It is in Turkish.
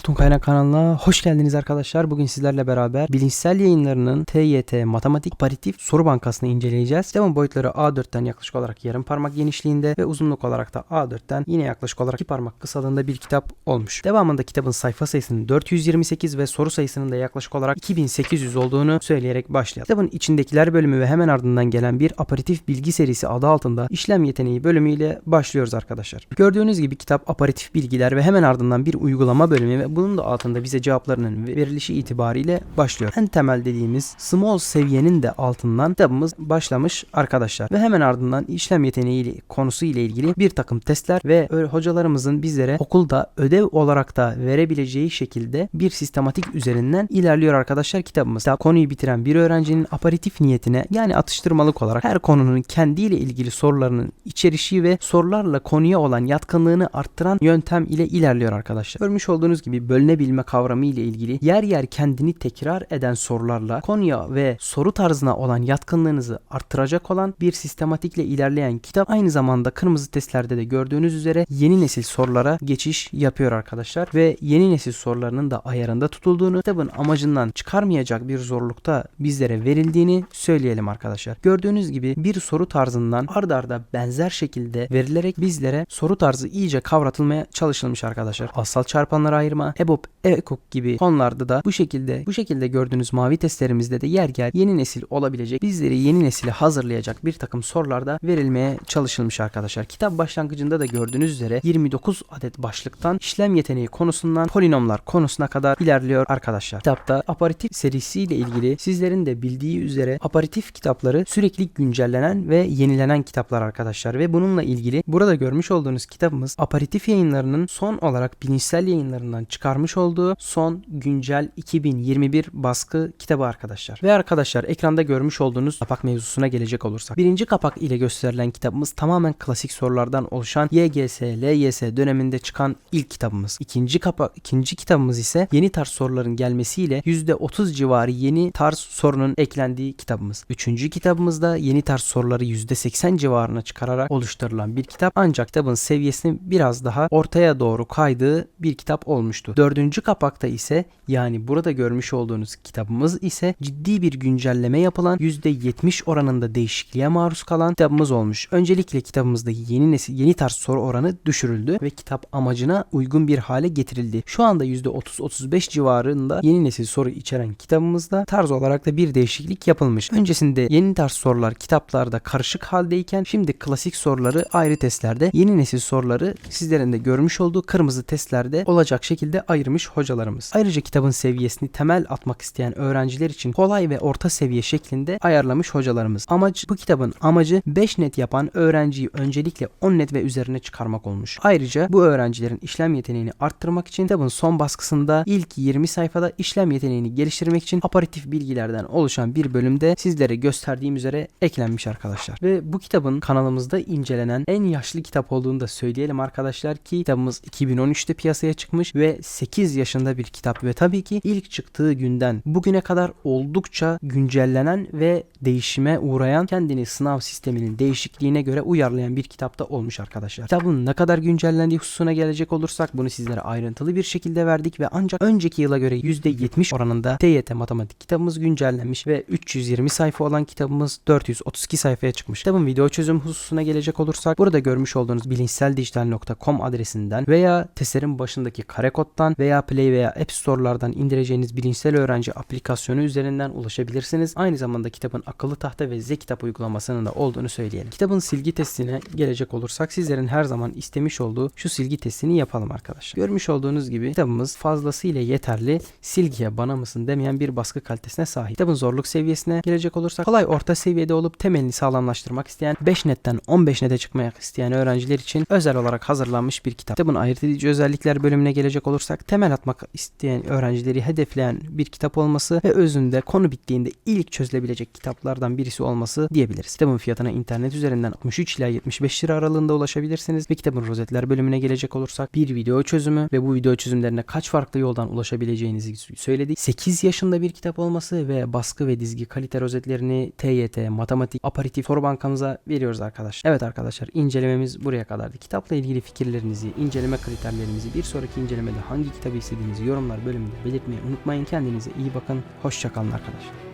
Altın Kaynak kanalına hoş geldiniz arkadaşlar. Bugün sizlerle beraber bilinçsel yayınlarının TYT Matematik Aparitif Soru Bankası'nı inceleyeceğiz. Devam boyutları A4'ten yaklaşık olarak yarım parmak genişliğinde ve uzunluk olarak da A4'ten yine yaklaşık olarak 2 parmak kısalığında bir kitap olmuş. Devamında kitabın sayfa sayısının 428 ve soru sayısının da yaklaşık olarak 2800 olduğunu söyleyerek başlayalım. Kitabın içindekiler bölümü ve hemen ardından gelen bir aparatif bilgi serisi adı altında işlem yeteneği bölümüyle başlıyoruz arkadaşlar. Gördüğünüz gibi kitap aparatif bilgiler ve hemen ardından bir uygulama bölümü ve bunun da altında bize cevaplarının verilişi itibariyle başlıyor. En temel dediğimiz small seviyenin de altından kitabımız başlamış arkadaşlar. Ve hemen ardından işlem yeteneği konusu ile ilgili bir takım testler ve hocalarımızın bizlere okulda ödev olarak da verebileceği şekilde bir sistematik üzerinden ilerliyor arkadaşlar kitabımız. Kitap konuyu bitiren bir öğrencinin aparatif niyetine yani atıştırmalık olarak her konunun kendiyle ilgili sorularının içerişi ve sorularla konuya olan yatkınlığını arttıran yöntem ile ilerliyor arkadaşlar. Görmüş olduğunuz gibi bölünebilme kavramı ile ilgili yer yer kendini tekrar eden sorularla konuya ve soru tarzına olan yatkınlığınızı arttıracak olan bir sistematikle ilerleyen kitap aynı zamanda kırmızı testlerde de gördüğünüz üzere yeni nesil sorulara geçiş yapıyor arkadaşlar ve yeni nesil sorularının da ayarında tutulduğunu kitabın amacından çıkarmayacak bir zorlukta bizlere verildiğini söyleyelim arkadaşlar. Gördüğünüz gibi bir soru tarzından ard arda benzer şekilde verilerek bizlere soru tarzı iyice kavratılmaya çalışılmış arkadaşlar. Asal çarpanları ayırma, EBOB, EKOK gibi konularda da bu şekilde bu şekilde gördüğünüz mavi testlerimizde de yer yer yeni nesil olabilecek bizleri yeni nesile hazırlayacak bir takım sorularda verilmeye çalışılmış arkadaşlar. Kitap başlangıcında da gördüğünüz üzere 29 adet başlıktan işlem yeteneği konusundan polinomlar konusuna kadar ilerliyor arkadaşlar. Kitapta aparatif serisiyle ilgili sizlerin de bildiği üzere aparatif kitapları sürekli güncellenen ve yenilenen kitaplar arkadaşlar ve bununla ilgili burada görmüş olduğunuz kitabımız aparatif yayınlarının son olarak bilinçsel yayınlarından çıkarmış olduğu son güncel 2021 baskı kitabı arkadaşlar. Ve arkadaşlar ekranda görmüş olduğunuz kapak mevzusuna gelecek olursak. Birinci kapak ile gösterilen kitabımız tamamen klasik sorulardan oluşan YGS, LYS döneminde çıkan ilk kitabımız. İkinci kapak, ikinci kitabımız ise yeni tarz soruların gelmesiyle %30 civarı yeni tarz sorunun eklendiği kitabımız. Üçüncü kitabımızda yeni tarz soruları %80 civarına çıkararak oluşturulan bir kitap ancak kitabın seviyesinin biraz daha ortaya doğru kaydığı bir kitap olmuştu. Dördüncü kapakta ise yani burada görmüş olduğunuz kitabımız ise ciddi bir güncelleme yapılan %70 oranında değişikliğe maruz kalan kitabımız olmuş. Öncelikle kitabımızda yeni nesil yeni tarz soru oranı düşürüldü ve kitap amacına uygun bir hale getirildi. Şu anda %30-35 civarında yeni nesil soru içeren kitabımızda tarz olarak da bir değişiklik yapılmış. Öncesinde yeni tarz sorular kitaplarda karışık haldeyken şimdi klasik soruları ayrı testlerde yeni nesil soruları sizlerin de görmüş olduğu kırmızı testlerde olacak şekilde ayırmış hocalarımız. Ayrıca kitabın seviyesini temel atmak isteyen öğrenciler için kolay ve orta seviye şeklinde ayarlamış hocalarımız. Amaç bu kitabın amacı 5 net yapan öğrenciyi öncelikle 10 net ve üzerine çıkarmak olmuş. Ayrıca bu öğrencilerin işlem yeteneğini arttırmak için kitabın son baskısında ilk 20 sayfada işlem yeteneğini geliştirmek için aparatif bilgilerden oluşan bir bölümde sizlere gösterdiğim üzere eklenmiş arkadaşlar. Ve bu kitabın kanalımızda incelenen en yaşlı kitap olduğunu da söyleyelim arkadaşlar ki kitabımız 2013'te piyasaya çıkmış ve 8 yaşında bir kitap ve tabii ki ilk çıktığı günden bugüne kadar oldukça güncellenen ve değişime uğrayan kendini sınav sisteminin değişikliğine göre uyarlayan bir kitapta olmuş arkadaşlar. Kitabın ne kadar güncellendiği hususuna gelecek olursak bunu sizlere ayrıntılı bir şekilde verdik ve ancak önceki yıla göre %70 oranında TYT matematik kitabımız güncellenmiş ve 320 sayfa olan kitabımız 432 sayfaya çıkmış. Kitabın video çözüm hususuna gelecek olursak burada görmüş olduğunuz bilinçseldijital.com adresinden veya testerin başındaki kare koddan veya Play veya App Store'lardan indireceğiniz bilinçsel öğrenci aplikasyonu üzerinden ulaşabilirsiniz. Aynı zamanda kitabın akıllı tahta ve Z kitap uygulamasının da olduğunu söyleyelim. Kitabın silgi testine gelecek olursak sizlerin her zaman istemiş olduğu şu silgi testini yapalım arkadaşlar. Görmüş olduğunuz gibi kitabımız fazlasıyla yeterli silgiye bana mısın demeyen bir baskı kalitesine sahip. Kitabın zorluk seviyesine gelecek olursak kolay orta seviyede olup temelini sağlamlaştırmak isteyen 5 netten 15 nete çıkmak isteyen öğrenciler için özel olarak hazırlanmış bir kitap. Kitabın ayırt edici özellikler bölümüne gelecek olursak temel atmak isteyen öğrencileri hedefleyen bir kitap olması ve özünde konu bittiğinde ilk çözülebilecek kitaplardan birisi olması diyebiliriz. Kitabın fiyatına internet üzerinden 63 ila 75 lira aralığında ulaşabilirsiniz ve kitabın rozetler bölümüne gelecek olursak bir video çözümü ve bu video çözümlerine kaç farklı yoldan ulaşabileceğinizi söyledik. 8 yaşında bir kitap olması ve baskı ve dizgi kalite rozetlerini TYT, matematik, aparatif soru bankamıza veriyoruz arkadaşlar. Evet arkadaşlar incelememiz buraya kadardı. Kitapla ilgili fikirlerinizi, inceleme kriterlerinizi bir sonraki incelemede hangi kitabı istediğinizi yorumlar bölümünde belirtmeyi unutmayın. Kendinize iyi bakın. Hoşçakalın arkadaşlar.